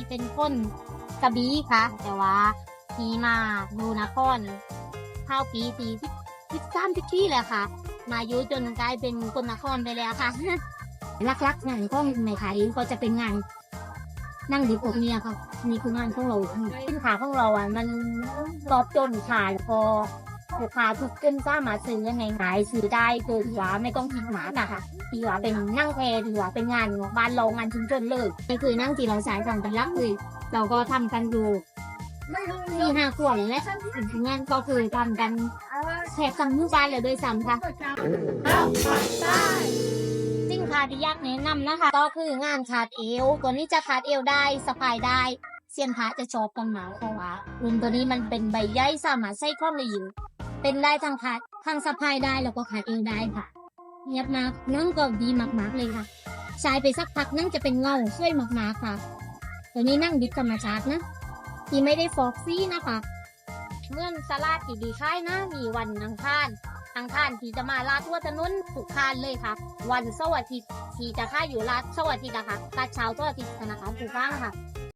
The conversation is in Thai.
ที่เป็นคนกระบี่ค่ะ แต่ว่าทีมาดูนครเข้าปีสี่สิบสิบสามสิบปีแล้วค่ะ มาอยู่จนกลายเป็นคนนครไปแล้วค่ะลักๆงานของในขายก็จะเป็นงานนั่งดิบอบเนี่ยค่ะนี่คืองานของเราสินค้าของเราอะมันตอบโจทย์ลูกค้าแล้วก็ ลูกค้าทุกคนสามารถซื้อยังไงขายซื้อได้โดยที่ว่าไม่ต้องคิดหมานะคะทีว่าเป็นนั่งแพรที่ว่าเป็นงานบ้านเรางานชุมชนเลยนี่คือนั่งที่เราสายกันเป็นลักเลยเราก็ทำกันอยู่สี่ห้าขวบเลยงานก็คือทำกันแทบทั้งหมู่บ้านเลยด้วยซ้ำค่ะสินค้าที่ยากแนะนำนะคะ ก็คืองานคาดเอว ตัวนี้จะคาดเอวได้สะพายได้เซียนพระจะชอบกันหมาเพราะว่ารุ่นตัวนี้มันเป็นใบใยสามารถใส่ข้อมืออยู่ เป็นได้ทั้งคาดทั้งสะพายได้แล้วก็คาดเอวได้ค่ะเงียบมากนั่งก็ดีมากๆเลยค่ะใช้ไปสักพักนั่งจะเป็นเงาช่วยมากๆค่ะตัวนี้นั่งดิบธรรมชาตินะที่ไม่ได้ฟอกซี่นะคะเงื่อนสลาดที่ดีค่ายนะ มีวันอังคารทางท่านที่จะมาลาดทั่วถนนทุกคานเลยค่ะ วันเสาร์อาทิตย์ที่จะค่ายอยู่ลาดเสาร์อาทิตย์นะคะลาดเช้าเสาร์อาทิตย์ธนาคารปูฟ้างค่ะ